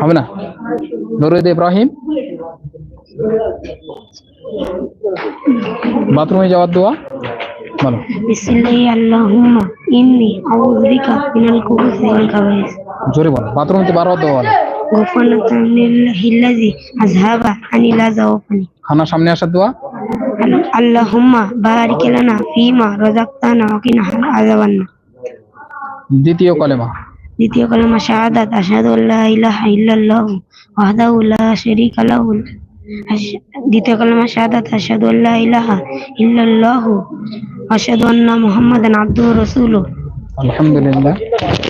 হবে না? নুরুদ ইব্রাহিম? বাথরুমে যাওয়ার দোয়া? বলো। বিসমিল্লাহিল্লাহুম্মা ইন্নি আউযু বিকা মিনাল খুবুসি ওয়াল খাবাইস জোরে বলো। বাথরুমে তো বারবার দোয়া বলো। গোফানাতান লিল্লাহিল্লাযী আযহাবা আনি লাযাওফানি খানা সামনে আসার দোয়া? আল্লাহুম্মা বারিক লানা ফিমা রাযাকতানা ওয়া কিনা আযাবান্না দ্বিতীয় কলেমা। দ্বিতীয় কালেমা শাহাদাত আশহাদু ইলাহা ইল্লাল্লাহু ওয়াহদাহু লা শারীকা লাহু। দ্বিতীয় কালেমা শাহাদাত আশহাদু ইলাহা ইল্লাল্লাহু আশহাদু আন্না মুহাম্মাদান আবদুহু রাসূলুহু। আলহামদুলিল্লাহ।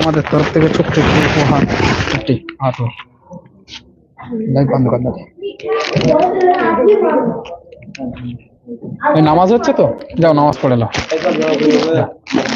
আমাদের তরফ থেকে ছোট্ট একটি উপহার, একটি বন্ধ। নামাজ হচ্ছে তো? যাও, নামাজ পড়ে নাও।